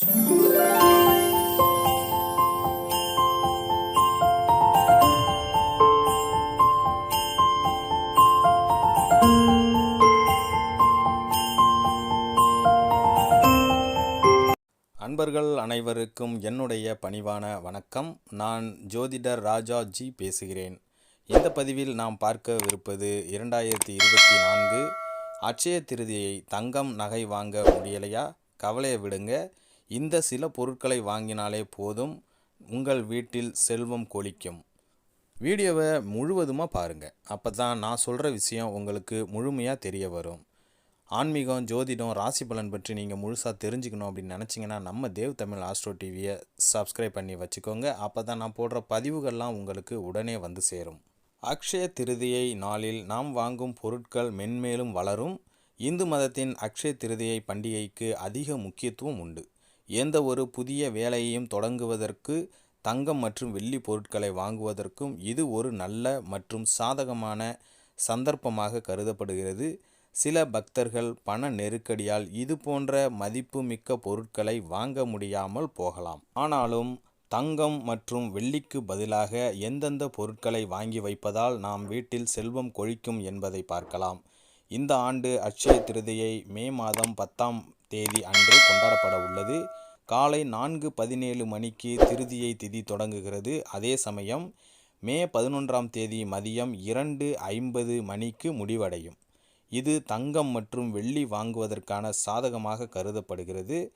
அன்பர்கள் அனைவருக்கும் என்னுடைய பணிவான வணக்கம். நான் ஜோதிடர் ராஜா ஜி பேசுகிறேன். இந்த பதிவில் நாம் பார்க்கவிருப்பது இரண்டாயிரத்தி இருபத்தி நான்கு அட்சய திருதியை தங்கம் நகை வாங்க முடியலையா? கவலையை விடுங்க. இந்த சில பொருட்களை வாங்கினாலே போதும் உங்கள் வீட்டில் செல்வம் கொளிக்கும். வீடியோவை முழுவதுமாக பாருங்கள் அப்போ தான் நான் சொல்கிற விஷயம் உங்களுக்கு முழுமையாக தெரிய வரும். ஆன்மீகம் ஜோதிடம் ராசி பலன் பற்றி நீங்கள் முழுசாக தெரிஞ்சுக்கணும் அப்படின்னு நினச்சிங்கன்னா நம்ம தேவ் தமிழ் ஆஸ்ட்ரோ டிவியை சப்ஸ்கிரைப் பண்ணி வச்சுக்கோங்க. அப்போ தான் நான் போடுற பதிவுகள்லாம் உங்களுக்கு உடனே வந்து சேரும். அக்ஷய திருதியை நாளில் நாம் வாங்கும் பொருட்கள் மென்மேலும் வளரும். இந்து மதத்தின் அக்ஷய திருதியை பண்டிகைக்கு அதிக முக்கியத்துவம் உண்டு. எந்த ஒரு புதிய வேலையையும் தொடங்குவதற்கு தங்கம் மற்றும் வெள்ளி பொருட்களை வாங்குவதற்கும் இது ஒரு நல்ல மற்றும் சாதகமான சந்தர்ப்பமாக கருதப்படுகிறது. சில பக்தர்கள் பண நெருக்கடியால் இது போன்ற மதிப்புமிக்க பொருட்களை வாங்க முடியாமல் போகலாம். ஆனாலும் தங்கம் மற்றும் வெள்ளிக்கு பதிலாக எந்தெந்த பொருட்களை வாங்கி வைப்பதால் நாம் வீட்டில் செல்வம் கொழிக்கும் என்பதை பார்க்கலாம். இந்த ஆண்டு அட்சய திருதியை மே மாதம் பத்தாம் தேதி அன்று கொண்டாடப்பட உள்ளது. காலை நான்கு பதினேழு மணிக்கு திருதியை திதி தொடங்குகிறது. அதே சமயம் மே பதினொன்றாம் தேதி மதியம் இரண்டு ஐம்பது மணிக்கு முடிவடையும். இது தங்கம் மற்றும் வெள்ளி வாங்குவதற்கான சாதகமாக கருதப்படுகிறது.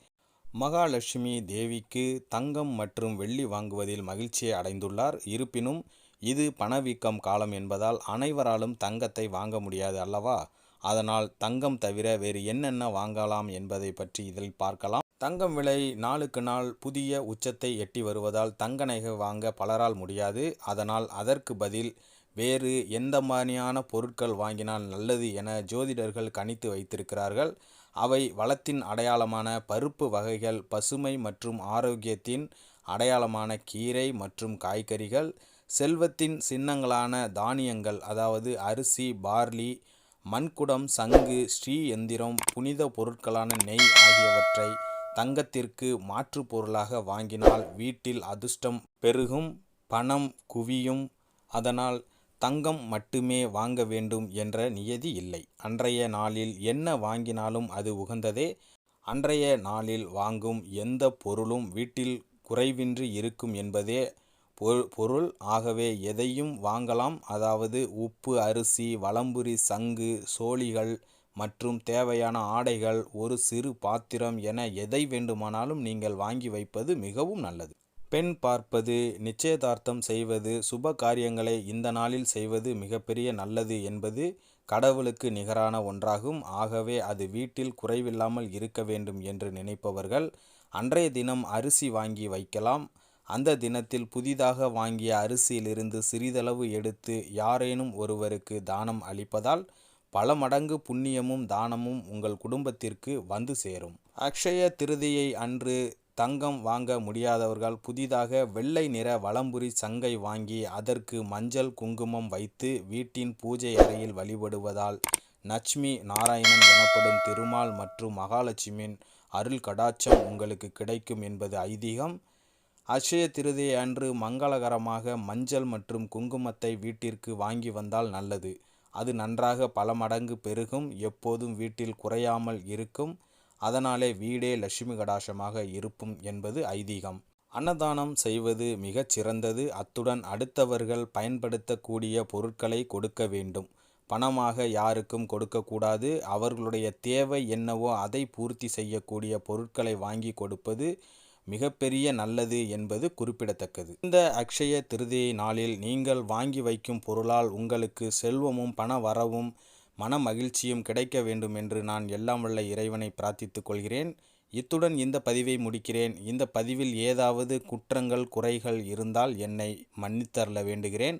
மகாலட்சுமி தேவிக்கு தங்கம் மற்றும் வெள்ளி வாங்குவதில் மகிழ்ச்சியை அடைந்துள்ளார். இருப்பினும் இது பணவீக்கம் காலம் என்பதால் அனைவராலும் தங்கத்தை வாங்க முடியாது அல்லவா? அதனால் தங்கம் தவிர வேறு என்னென்ன வாங்கலாம் என்பதை பற்றி இதில் பார்க்கலாம். தங்கம் விலை நாளுக்கு நாள் புதிய உச்சத்தை எட்டி வருவதால் தங்க நகை வாங்க பலரால் முடியாது. அதனால் அதற்கு பதில் வேறு எந்த மாதிரியான பொருட்கள் வாங்கினால் நல்லது என ஜோதிடர்கள் கணித்து வைத்திருக்கிறார்கள். அவை வளத்தின் அடையாளமான பருப்பு வகைகள் பசுமை மற்றும் ஆரோக்கியத்தின் அடையாளமான கீரை மற்றும் காய்கறிகள் செல்வத்தின் சின்னங்களான தானியங்கள் அதாவது அரிசி பார்லி மண்குடம் சங்கு ஸ்ரீ எந்திரம் புனித பொருட்களான நெய் ஆகியவற்றை தங்கத்திற்கு மாற்று பொருளாக வாங்கினால் வீட்டில் அதிர்ஷ்டம் பெருகும் பணம் குவியும். அதனால் தங்கம் மட்டுமே வாங்க வேண்டும் என்ற நியதி இல்லை. அன்றைய நாளில் என்ன வாங்கினாலும் அது உகந்ததே. அன்றைய நாளில் வாங்கும் எந்த பொருளும் வீட்டில் குறைவின்றி இருக்கும் என்பதே பொருள் ஆகவே எதையும் வாங்கலாம். அதாவது உப்பு அரிசி வளம்புரி சங்கு சோழிகள் மற்றும் தேவையான ஆடைகள் ஒரு சிறு பாத்திரம் என எதை வேண்டுமானாலும் நீங்கள் வாங்கி வைப்பது மிகவும் நல்லது. பெண் பார்ப்பது நிச்சயதார்த்தம் செய்வது சுப காரியங்களை இந்த நாளில் செய்வது மிகப்பெரிய நல்லது என்பது கடவுளுக்கு நிகரான ஒன்றாகும். ஆகவே அது வீட்டில் குறைவில்லாமல் இருக்க வேண்டும் என்று நினைப்பவர்கள் அன்றைய தினம் அரிசி வாங்கி வைக்கலாம். அந்த தினத்தில் புதிதாக வாங்கிய அரிசியிலிருந்து சிறிதளவு எடுத்து யாரேனும் ஒருவருக்கு தானம் அளிப்பதால் பல மடங்கு புண்ணியமும் தானமும் உங்கள் குடும்பத்திற்கு வந்து சேரும். அக்ஷய திருதியை அன்று தங்கம் வாங்க முடியாதவர்கள் புதிதாக வெள்ளை நிற வளம்புரி சங்கை வாங்கி அதற்கு மஞ்சள் குங்குமம் வைத்து வீட்டின் பூஜை அறையில் வழிபடுவதால் லட்சுமி நாராயணன் எனப்படும் திருமால் மற்றும் மகாலட்சுமியின் அருள் கடாட்சம் உங்களுக்கு கிடைக்கும் என்பது ஐதீகம். அக்ஷய திருதை அன்று மங்களகரமாக மஞ்சள் மற்றும் குங்குமத்தை வீட்டிற்கு வாங்கி வந்தால் நல்லது. அது நன்றாக பல மடங்கு பெருகும் எப்போதும் வீட்டில் குறையாமல் இருக்கும். அதனாலே வீடே லட்சுமி கடாசமாக இருக்கும் என்பது ஐதீகம். அன்னதானம் செய்வது மிகச் சிறந்தது. அத்துடன் அடுத்தவர்கள் பயன்படுத்தக்கூடிய பொருட்களை கொடுக்க வேண்டும். பணமாக யாருக்கும் கொடுக்கக்கூடாது. அவர்களுடைய தேவை என்னவோ அதை பூர்த்தி செய்யக்கூடிய பொருட்களை வாங்கி கொடுப்பது மிகப்பெரிய நல்லது என்பது குறிப்பிடத்தக்கது. இந்த அக்ஷய திருதியை நாளில் நீங்கள் வாங்கி வைக்கும் பொருளால் உங்களுக்கு செல்வமும் பண வரவும் மன மகிழ்ச்சியும் கிடைக்க வேண்டும் என்று நான் எல்லாம் வல்ல இறைவனை பிரார்த்தித்துக் கொள்கிறேன். இத்துடன் இந்த பதிவை முடிக்கிறேன். இந்த பதிவில் ஏதாவது குற்றங்கள் குறைகள் இருந்தால் என்னை மன்னித்தரல வேண்டுகிறேன்.